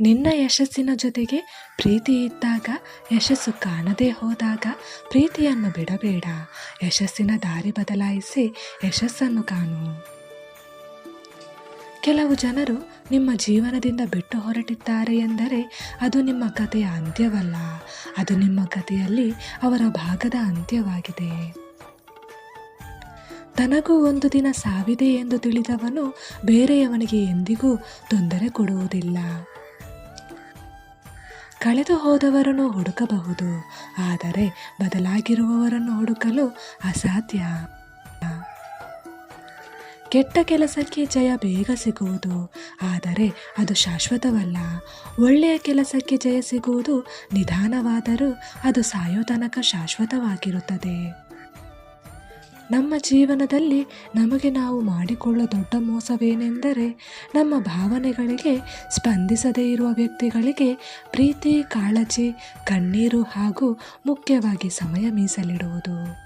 ನಿನ್ನ ಯಶಸ್ಸಿನ ಜೊತೆಗೆ ಪ್ರೀತಿ ಇದ್ದಾಗ ಯಶಸ್ಸು ಕಾಣದೇ ಹೋದಾಗ ಪ್ರೀತಿಯನ್ನು ಬಿಡಬೇಡ. ಯಶಸ್ಸಿನ ದಾರಿ ಬದಲಾಯಿಸಿ ಯಶಸ್ಸನ್ನು ಕಾಣು. ಕೆಲವು ಜನರು ನಿಮ್ಮ ಜೀವನದಿಂದ ಬಿಟ್ಟು ಹೊರಟಿದ್ದಾರೆ ಎಂದರೆ ಅದು ನಿಮ್ಮ ಕಥೆಯ ಅಂತ್ಯವಲ್ಲ. ಅದು ನಿಮ್ಮ ಕಥೆಯಲ್ಲಿ ಅವರ ಭಾಗದ ಅಂತ್ಯವಾಗಿದೆ. ತನಗೂ ಒಂದು ದಿನ ಸಾವಿದೆ ಎಂದು ತಿಳಿದವನು ಬೇರೆಯವನಿಗೆ ಎಂದಿಗೂ ತೊಂದರೆ ಕೊಡುವುದಿಲ್ಲ. ಕಳೆದು ಹೋದವರನ್ನು ಹುಡುಕಬಹುದು, ಆದರೆ ಬದಲಾಗಿರುವವರನ್ನು ಹುಡುಕಲು ಅಸಾಧ್ಯ. ಕೆಟ್ಟ ಕೆಲಸಕ್ಕೆ ಜಯ ಬೇಗ ಸಿಗುವುದು, ಆದರೆ ಅದು ಶಾಶ್ವತವಲ್ಲ. ಒಳ್ಳೆಯ ಕೆಲಸಕ್ಕೆ ಜಯ ಸಿಗುವುದು ನಿಧಾನವಾದರೂ ಅದು ಸಾಯೋ ತನಕ ಶಾಶ್ವತವಾಗಿರುತ್ತದೆ. ನಮ್ಮ ಜೀವನದಲ್ಲಿ ನಮಗೆ ನಾವು ಮಾಡಿಕೊಳ್ಳೋ ದೊಡ್ಡ ಮೋಸವೇನೆಂದರೆ ನಮ್ಮ ಭಾವನೆಗಳಿಗೆ ಸ್ಪಂದಿಸದೇ ಇರುವ ವ್ಯಕ್ತಿಗಳಿಗೆ ಪ್ರೀತಿ ಕಾಳಜಿ ಕಣ್ಣೀರು ಹಾಗೂ ಮುಖ್ಯವಾಗಿ ಸಮಯ ಮೀಸಲಿಡುವುದು.